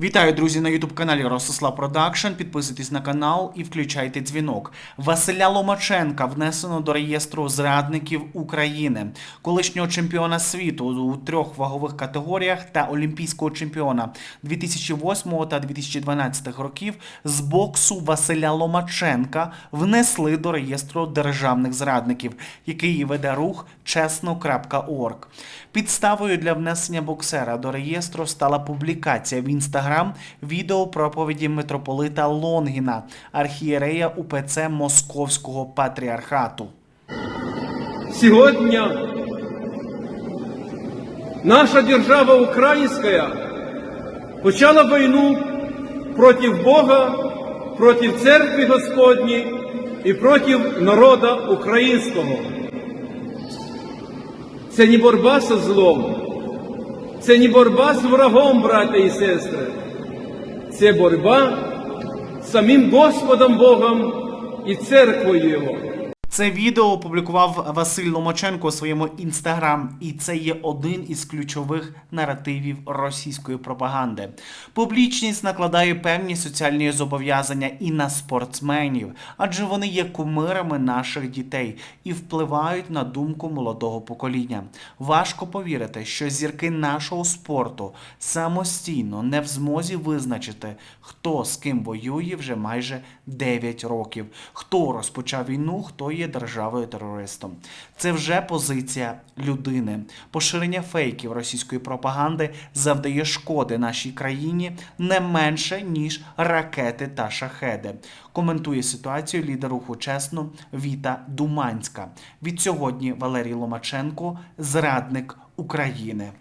Вітаю, друзі, на ютуб каналі Ростислав Продакшн. Підписуйтесь на канал і включайте дзвінок. Василя Ломаченка внесено до реєстру зрадників України, колишнього чемпіона світу у трьох вагових категоріях та олімпійського чемпіона 2008 та 2012 років з боксу Василя Ломаченка внесли до реєстру державних зрадників, який веде рух чесно.орг. Підставою для внесення боксера до реєстру стала публікація в інстаграм відео проповіді митрополита Лонгіна, архієрея УПЦ Московського патріархату. Сегодня наша держава украинская почала войну против Бога, против Церкви Господней и против народа українського. Це не боротьба зі злом, це не боротьба з врагом, браття і сестри. Це боротьба з самим Господом Богом і церквою Його. Це відео опублікував Василь Ломаченко у своєму інстаграм, і це є один із ключових наративів російської пропаганди. Публічність накладає певні соціальні зобов'язання і на спортсменів, адже вони є кумирами наших дітей і впливають на думку молодого покоління. Важко повірити, що зірки нашого спорту самостійно не в змозі визначити, хто з ким воює вже майже 9 років, хто розпочав війну, хто є державою терористом. Це вже позиція людини. Поширення фейків російської пропаганди завдає шкоди нашій країні не менше ніж ракети та шахеди. Коментує ситуацію лідер руху чесно Віта Думанська. Від сьогодні Валерій Ломаченко зрадник України.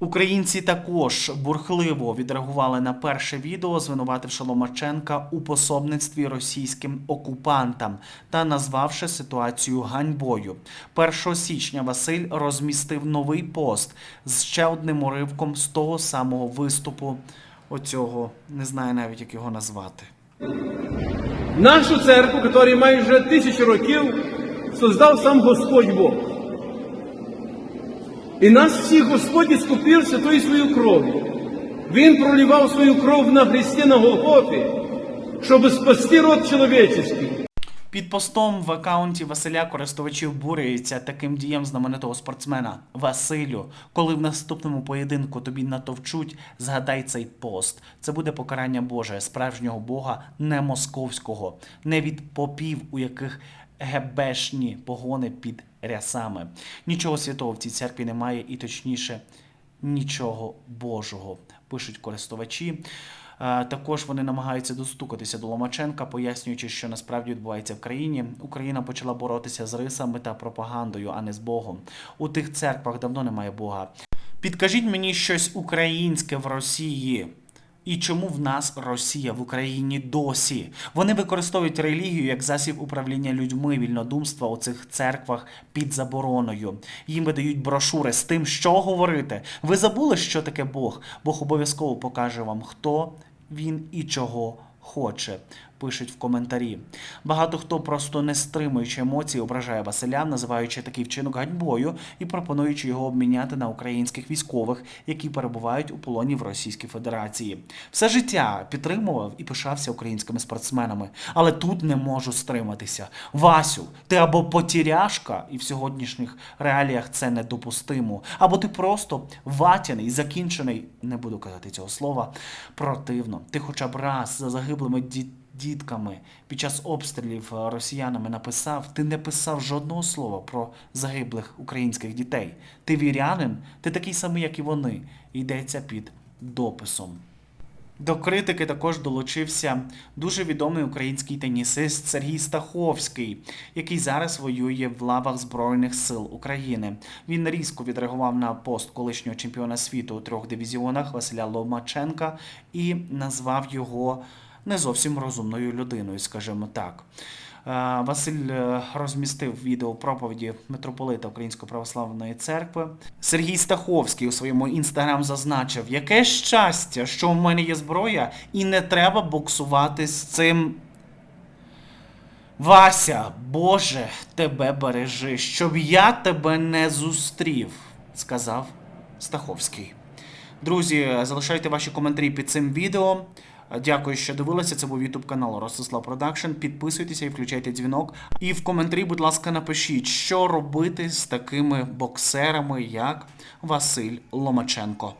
Українці також бурхливо відреагували на перше відео, звинувативши Ломаченка у пособництві російським окупантам та назвавши ситуацію ганьбою. 1 січня Василь розмістив новий пост з ще одним уривком з того самого виступу. Оцього не знаю навіть як його назвати. Нашу церкву, яка майже тисячу років создав сам Господь Бог. І нас всіх Господь іскупив святою свою кров'ю. Він проливав свою кров на Христі на Голгофі, щоб спасти род чоловічий. Під постом в акаунті Василя користувачі обурюються таким дієм знаменитого спортсмена Василю. Коли в наступному поєдинку тобі натовчуть, згадай цей пост. Це буде покарання Боже, справжнього Бога, не московського, не від попів, у яких гебешні погони під рясами. Нічого святого в цій церкві немає, і точніше, нічого Божого, пишуть користувачі. Е, Також вони намагаються достукатися до Ломаченка, пояснюючи, що насправді відбувається в країні. Україна почала боротися з рисами та пропагандою, а не з Богом. У тих церквах давно немає Бога. Підкажіть мені щось українське в Росії. І чому в нас Росія в Україні досі? Вони використовують релігію як засіб управління людьми, вільнодумства у цих церквах під забороною. Їм видають брошури з тим, що говорити. Ви забули, що таке Бог? Бог обов'язково покаже вам, хто він і чого хоче. Пишуть в коментарі. Багато хто просто не стримуючи емоцій, ображає Василя, називаючи такий вчинок ганьбою і пропонуючи його обміняти на українських військових, які перебувають у полоні в Російській Федерації. Все життя підтримував і пишався українськими спортсменами, але тут не можу стриматися. Васю, ти або потіряшка, і в сьогоднішніх реаліях це недопустимо, або ти просто ватяний, закінчений, не буду казати цього слова, противно. Ти хоча б раз за загиблими дітьми дітками під час обстрілів е, росіянами написав, ти не писав жодного слова про загиблих українських дітей. Ти вірянин, ти такий самий, як і вони. Йдеться під дописом. До критики також долучився дуже відомий український тенісист Сергій Стаховський, який зараз воює в лавах Збройних сил України. Він різко відреагував на пост колишнього чемпіона світу у трьох дивізіонах Василя Ломаченка і назвав його не зовсім розумною людиною, скажімо так. Е, Василь е, розмістив відео проповіді митрополита Української православної церкви. Сергій Стаховський у своєму інстаграм зазначив, яке щастя, що в мене є зброя, і не треба боксувати з цим. Вася, Боже, тебе бережи, щоб я тебе не зустрів, сказав Стаховський. Друзі, залишайте ваші коментарі під цим відео. Дякую, що дивилися. Це був ютуб канал Ростислав Продакшн. Підписуйтеся і включайте дзвінок. І в коментарі, будь ласка, напишіть, що робити з такими боксерами, як Василь Ломаченко.